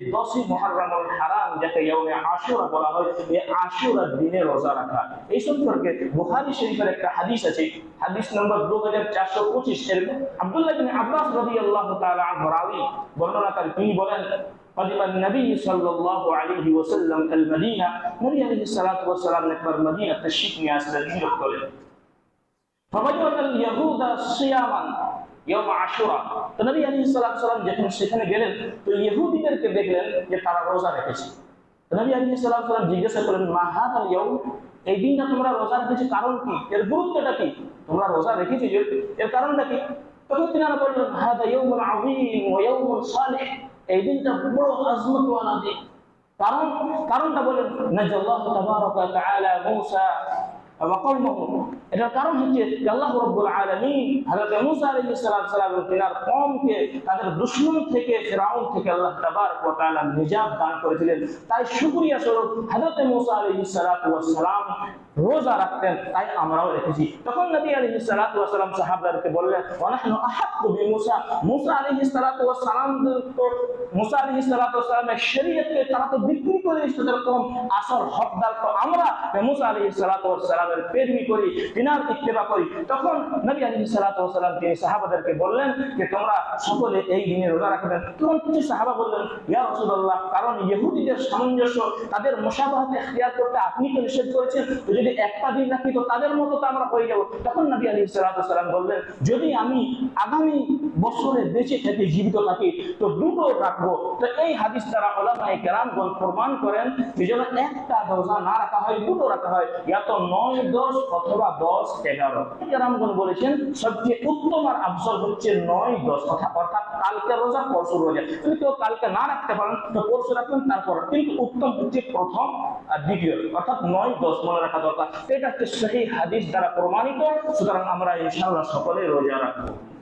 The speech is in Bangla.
দশই মহারামুল হারাম যাকে ইয়ৌমে আশুরা বলা হয় এই আশুরার দিনে রোজা রাখা এই সম্পর্কে বুখারী শরীফের একটা হাদিস আছে হাদিস নম্বর দু হাজার চারশো পঁচিশ এর আব্দুল্লাহ বিন আব্বাস রাদিয়াল্লাহু তাআলা আনহু রাওয়ী বর্ণনাকারী তিনি বলেন قدم النبي صلى الله عليه وسلم المدينة نبي عليه الصلاة والسلام نكبر مدينة تشريك ناس الهجرة كله فوجد اليهود صياما يوم আশুরা النبي عليه الصلاه والسلام যখন সেখানে গেলেন তো ইহুদিদেরকে দেখলেন যে তারা রোজা রেখেছে النبي عليه الصلاه والسلام জিজ্ঞাসা করলেন মা هذا اليوم এই দিনটা তোমরা রোজা রেখেছো কারণ কি এর গুরুত্বটা কি তোমরা রোজা রেখেছো এর কারণটা কি তখন তিনারা বললেন هذا يوم عظيم ويوم صالح এই দিনটা বড় আজমতওয়ালা দিন কারণ কারণটা বলেন নাজাল্লাহু তাবারাকা তাআলা মূসা এটার কারণ হচ্ছে যে আল্লাহ রাব্বুল আলামিন হযরত মূসা আলাইহিস সালাম সালাম তিনার কওমকে তাদের দুশমন থেকে ফিরাউন থেকে আল্লাহ তাবারক ওয়া তাআলা নিজাত দান করেছিলেন তাই শুকরিয়া স্বরূপ হযরত মূসা আলাইহিস সালাতু ওয়াস সালাম রোজা রাখতেন, তাই আমরাও রেখেছি। তখন নবী আলাইহিস সালাতু ওয়াস সালাম সাহাবাদেরকে বললেন তোমরা সকলে এই দিনে রোজা রাখবেন। সাহাবা বললেন কারণ ইহুদিদের সামঞ্জস্য, তাদের মুশাবাহাতে ইখতিয়ার করতে আপনি তো নিষেধ করেছেন। যদি একটা দিন রাখি তো তাদের মতো তো আমরা হয়ে যাব। তখন নবী ওয়াস সালাম বললেন, যদি আমি আগামী বছরে বেঁচে থাকি জীবিত থাকি, তো দুটো রাখব। তো এই হাদিস দ্বারা ওলামায়ে কেরামগণ প্রমাণ করেন যে যেন একটা রোজা না রাখা হয়, দুটো রাখা হয়। ইয়া তো নয়, দশ অথবা দশ, এগারো। কেরামগণ বলেছেন, সবচেয়ে উত্তম আর আফসল হচ্ছে নয়, দশ অর্থাৎ অর্থাৎ কালকে রোজা, পরশু রোজা। যদি কেউ কালকে না রাখতে পারেন, তো পরশু রাখবেন, তারপর কিন্তু উত্তম হচ্ছে প্রথম আর দ্বিতীয়। অর্থাৎ নয়, দশ মনে রাখা দরকার। এটা হচ্ছে সেই হাদিস দ্বারা প্রমাণিত। সুতরাং আমরা ইনশাআল্লাহ সকলে রোজা রাখব।